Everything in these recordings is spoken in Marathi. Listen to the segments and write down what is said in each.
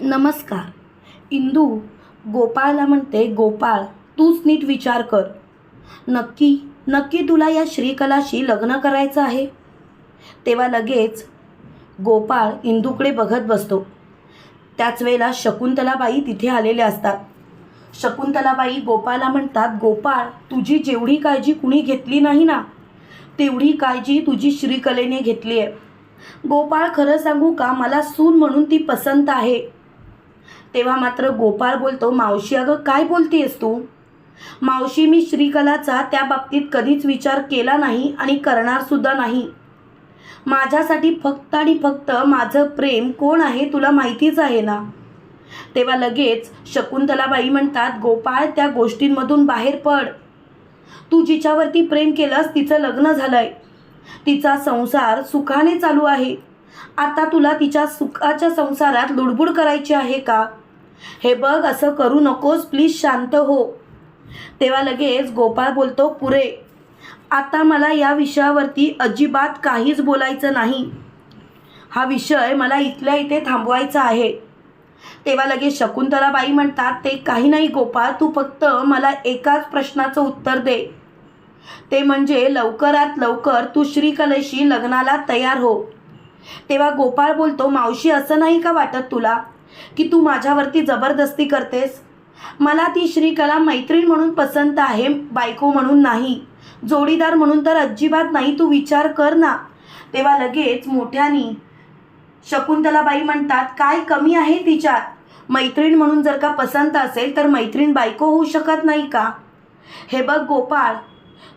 नमस्कार. इंदू गोपाळला म्हणते गोपाळ तूच नीट विचार कर. नक्की नक्की तुला या श्रीकलाशी लग्न करायचं आहे? तेव्हा लगेच गोपाळ इंदूकडे बघत बसतो. त्याच वेळेला शकुंतलाबाई तिथे आलेल्या असतात. शकुंतलाबाई गोपाळला म्हणतात गोपाळ तुझी जेवढी काळजी कुणी घेतली नाही ना तेवढी काळजी तुझी श्रीकलेने घेतली आहे. गोपाळ खरं सांगू का मला सून म्हणून ती पसंत आहे. तेव्हा मात्र गोपाळ बोलतो मावशी अगं काय बोलतेस तू? मावशी मी श्रीकलाचा त्या बाबतीत कधीच विचार केला नाही आणि करणारसुद्धा नाही. माझ्यासाठी फक्त आणि फक्त माझं प्रेम कोण आहे तुला माहितीच आहे ना? तेव्हा लगेच शकुंतलाबाई म्हणतात गोपाळ त्या गोष्टींमधून बाहेर पड. तू जिच्यावरती प्रेम केलंस तिचं लग्न झालंय. तिचा संसार सुखाने चालू आहे. आता तुला तिच्या सुखाच्या संसारात लुडबुड करायची आहे का? हे बघ असं करू नकोस प्लीज शांत हो. तेव्हा लगेच गोपाळ बोलतो पुरे आता मला या विषयावरती अजिबात काहीच बोलायचं नाही. हा विषय मला इथल्या इथे थांबवायचा आहे. तेव्हा लगेच शकुंतलाबाई म्हणतात ते काही नाही गोपाळ तू फक्त मला एकाच प्रश्नाचं उत्तर दे. ते म्हणजे लवकरात लवकर तू श्रीकलेशी लग्नाला तयार हो. तेव्हा गोपाळ बोलतो मावशी असं नाही का वाटत तुला की तू माझ्यावरती जबरदस्ती करतेस? मला ती श्रीकला मैत्रीण म्हणून पसंत आहे बायको म्हणून नाही. जोडीदार म्हणून तर अजिबात नाही तू विचार कर ना. तेव्हा लगेच मोठ्यानी शकुंतलाबाई म्हणतात काय कमी आहे तिच्यात? मैत्रीण म्हणून जर का पसंत असेल तर मैत्रीण बायको होऊ शकत नाही का? हे बघ गोपाळ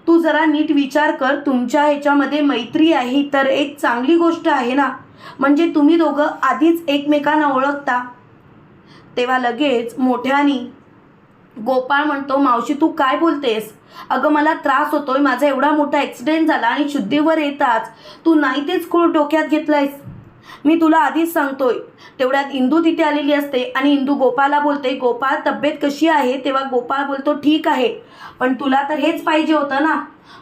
तू जरा नीट विचार कर तुमच्या ह्याच्यामध्ये मैत्री आहे तर एक चांगली गोष्ट आहे ना? म्हणजे तुम्ही दोघं आधीच एकमेकांना ओळखता. तेव्हा लगेच मोठ्यानी गोपाळ म्हणतो मावशी तू काय बोलतेस? अगं मला त्रास होतोय माझा एवढा मोठा ॲक्सिडेंट झाला आणि शुद्धीवर येताच. तू नाही तेच खूळ डोक्यात घेतलायस. मी तुला आधीच सांगतोय. तेवढ्यात इंदू तिथे आलेली असते आणि इंदू गोपाला बोलते गोपाळ तब्येत कशी आहे? तेव्हा गोपाळ बोलतो ठीक आहे. पण तुला तर हेच पाहिजे होतं ना.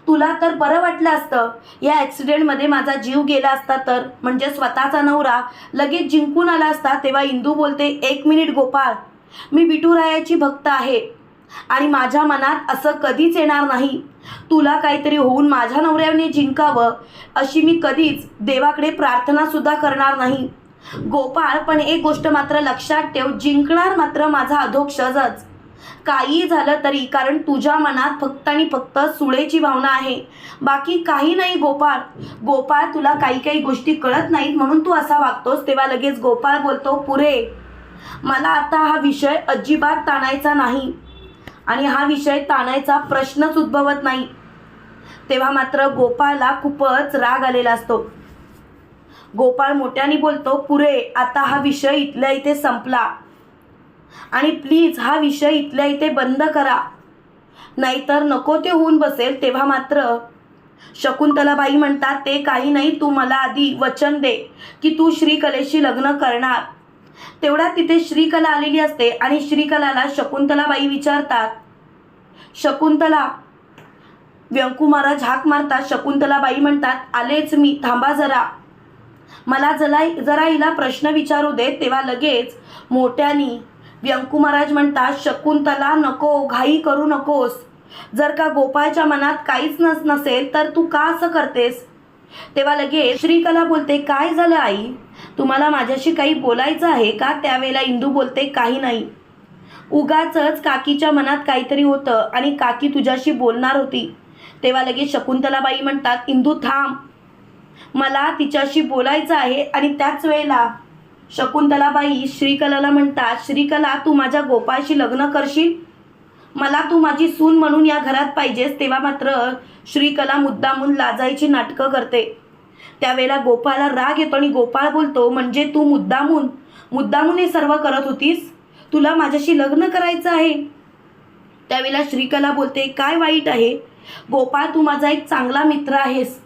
तुला तर बरं वाटलं असतं. या ॲक्सिडेंटमध्ये माझा जीव गेला असता तर. म्हणजे स्वतःचा नवरा लगेच जिंकून आला असता तेव्हा इंदू बोलते एक मिनिट गोपाळ. मी विठुरायाची भक्त आहे. आणि माझ्या मनात असं कधीच येणार नाही. तुला काहीतरी होऊन माझ्या नवऱ्याने जिंकावं अशी मी कधीच देवाकडे प्रार्थनासुद्धा करणार नाही. गोपाळ पण एक गोष्ट मात्र लक्षात ठेव जिंकणार मात्र माझा अधोक्षजच काही झालं तरी कारण तुझ्या मनात फक्त आणि फक्त सुळेची भावना आहे. बाकी काही नाही गोपाळ. गोपाळ तुला काही काही गोष्टी कळत नाहीत म्हणून तू असा वागतोस तेव्हा लगेच गोपाळ बोलतो पुरे मला आता हा विषय अजिबात ताणायचा नाही. आणि हा विषय ताणायचा प्रश्नच उद्भवत नाही. तेव्हा मात्र गोपाळला खूपच राग आलेला असतो. गोपाळ मोठ्याने बोलतो पुरे आता हा विषय इथल्या इथे संपला. आणि प्लीज हा विषय इथल्या इथे बंद करा. नाहीतर नको ते होऊन बसेल. तेव्हा मात्र शकुंतलाबाई म्हणतात ते काही नाही तू मला आधी वचन दे की तू श्रीकलेशी लग्न करणार. तेवढ्या तिथे श्रीकला आलेली असते आणि श्रीकलाला शकुंतलाबाई विचारतात शकुंतला व्यंकू महाराज हाक मारतात शकुंतलाबाई म्हणतात आलेच मी थांबा जरा. मला जरा जरा हिला प्रश्न विचारू दे तेव्हा लगेच मोठ्यानी व्यंकू महाराज म्हणतात शकुंतला नको घाई करू नकोस. जर का गोपाळच्या मनात काहीच नस नसेल तर तू का असं करतेस? तेव्हा लगेच श्रीकला बोलते काय झालं आई? तुम्हाला माझ्याशी काही बोलायचं आहे का? त्यावेळेला इंदू बोलते काही नाही. उगाचच काकीच्या मनात काहीतरी होतं आणि काकी तुझ्याशी बोलणार होती. तेव्हा लगेच शकुंतलाबाई म्हणतात इंदू थांब. मला तिच्याशी बोलायचं आहे आणि त्याच वेळेला शकुंतलाबाई श्रीकलाला म्हणतात श्रीकला तू माझ्या गोपाळशी लग्न करशील? मला तू माझी सून म्हणून या घरात पाहिजेस. तेव्हा मात्र श्रीकला मुद्दामून लाजायची नाटकं करते. त्यावेळेला गोपाळला राग येतो आणि गोपाळ बोलतो म्हणजे तू मुद्दामून? मुद्दामून हे सर्व करत होतीस? तुला माझ्याशी लग्न करायचं आहे? त्यावेळेला श्रीकला बोलते काय वाईट आहे? गोपाळ तू माझा एक चांगला मित्र आहेस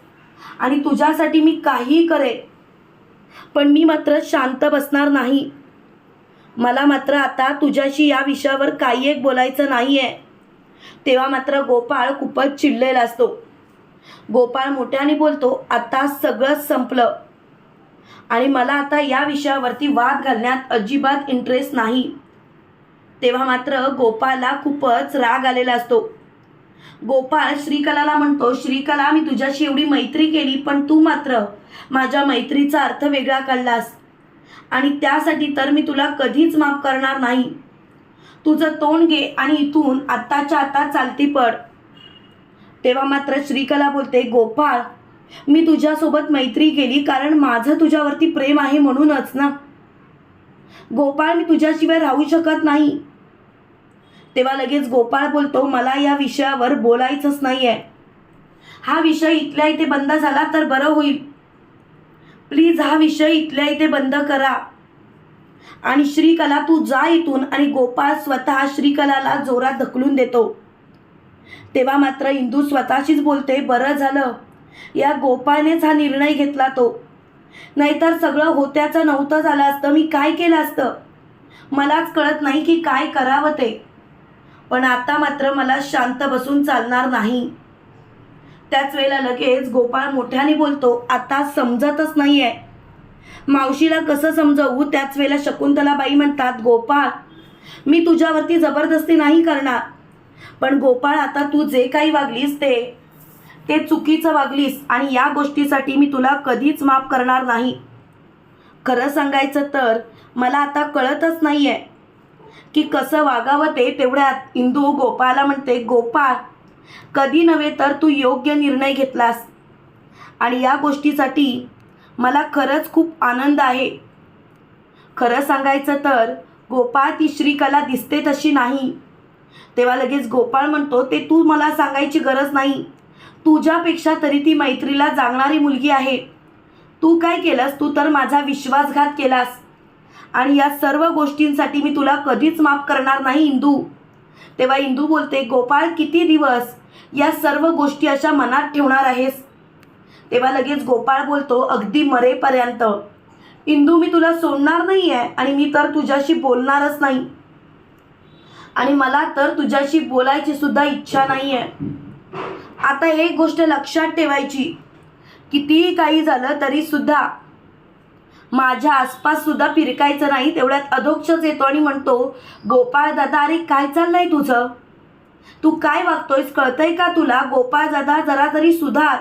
आणि तुझ्यासाठी मी काहीही करे पण मी मात्र शांत बसणार नाही. मला मात्र आता तुझ्याशी या विषयावर काही एक बोलायचं नाही आहे तेव्हा मात्र गोपाळ खूपच चिडलेला असतो. गोपाळ मोठ्याने बोलतो आता सगळंच संपलं. आणि मला आता या विषयावरती वाद घालण्यात अजिबात इंटरेस्ट नाही. तेव्हा मात्र गोपाळला खूपच राग आलेला असतो. गोपाळ श्रीकलाला म्हणतो श्रीकला मी तुझ्याशी एवढी मैत्री केली पण तू मात्र माझ्या मैत्रीचा अर्थ वेगळा काढलास. आणि त्यासाठी तर मी तुला कधीच माफ करणार नाही. तुझं तोंड घे आणि इथून आत्ताच्या आता चालती पड. तेव्हा मात्र श्रीकला बोलते गोपाळ मी तुझ्यासोबत मैत्री केली कारण माझं तुझ्यावरती प्रेम आहे म्हणूनच ना. गोपाळ मी तुझ्याशिवाय राहू शकत नाही. तेव्हा लगेच गोपाळ बोलतो मला या विषयावर बोलायचंच नाही आहे हा विषय इथल्या इथे बंद झाला तर बरं होईल. प्लीज हा विषय इथल्या इथे बंद करा. आणि श्रीकला तू जा इथून आणि गोपाळ स्वतः श्रीकलाला जोरात ढकलून देतो. तेव्हा मात्र इंदू स्वतःशीच बोलते बरं झालं. या गोपाळनेच हा निर्णय घेतला तो. नाहीतर सगळं होत्याचं नव्हतं झालं असतं. मी काय केलं असतं? मलाच कळत नाही की काय करावं ते. पण आता मात्र मला शांत बसून चालणार नाही. त्याच वेळेला लगेच गोपाळ मोठ्याने बोलतो आता समजतच नाही आहे मावशीला कसं समजवू? त्याच वेळेला शकुंतलाबाई म्हणतात गोपाळ मी तुझ्यावरती जबरदस्ती नाही करणार. पण गोपाळ आता तू जे काही वागलीस ते ते चुकीचं वागलीस आणि या गोष्टीसाठी मी तुला कधीच माफ करणार नाही. खरं सांगायचं तर मला आता कळतच नाही आहे की कसं वागावं ते तेवढ्यात. इंदू गोपाळला म्हणते गोपाळ कधी नव्हे तर तू योग्य निर्णय घेतलास. आणि या गोष्टीसाठी मला खरंच खूप आनंद आहे. खरं सांगायचं तर गोपाळ ती श्रीकला दिसते तशी नाही. तेव्हा लगेच गोपाळ म्हणतो ते तू मला सांगायची गरज नाही. तुझ्यापेक्षा तरी ती मैत्रीला जागणारी मुलगी आहे. तू काय केलंस? तू तर माझा विश्वासघात केलास. आणि या सर्व गोष्टींसाठी मी तुला कधीच माफ करणार नाही इंदू. तेव्हा इंदू बोलते गोपाळ किती दिवस या सर्व गोष्टी अशा मनात ठेवणार आहेस? तेव्हा लगेच गोपाळ बोलतो अगदी मरेपर्यंत. इंदू मी तुला सोडणार नाही आहे आणि मी तर तुझ्याशी बोलणारच नाही. आणि मला तर तुझ्याशी बोलायची सुद्धा इच्छा नाही आहे आता एक गोष्ट लक्षात ठेवायची. कितीही काही झालं तरी सुद्धा माझ्या आसपास सुद्धा फिरकायचं नाही तेवढ्यात अधोक्षच येतो आणि म्हणतो गोपाळ दादा अरे काय चाललंय तुझं? तू काय वागतोयस? कळतंय का तुला? गोपाळ दादा जरा तरी सुधार.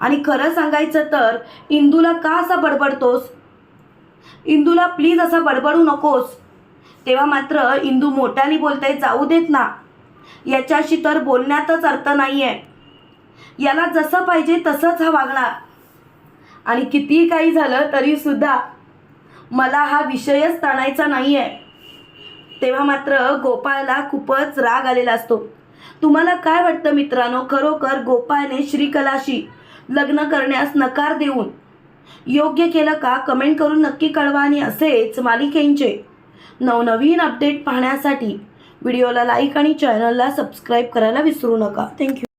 आणि खरं सांगायचं तर इंदूला का असा बडबडतोस? इंदूला प्लीज असा बडबडू नकोस. तेव्हा मात्र इंदू मोठ्याने बोलते जाऊ देत ना. याच्याशी तर बोलण्यातच अर्थ नाही आहे याला जसं पाहिजे तसंच हा वागणार. आणि कितीही काही झालं तरी सुद्धा मला हा विषयच ताणायचा नाही आहे तेव्हा मात्र गोपाळला खूपच राग आलेला असतो. तुम्हाला काय वाटतं मित्रांनो? खरोखर गोपाळने श्रीकलाशी लग्न करण्यास नकार देऊन. योग्य केलं का कमेंट करून नक्की कळवा आणि असेच मालिकेंचे नवनवीन अपडेट पाहण्यासाठी व्हिडिओला लाईक आणि चॅनलला सबस्क्राईब करायला विसरू नका. थँक्यू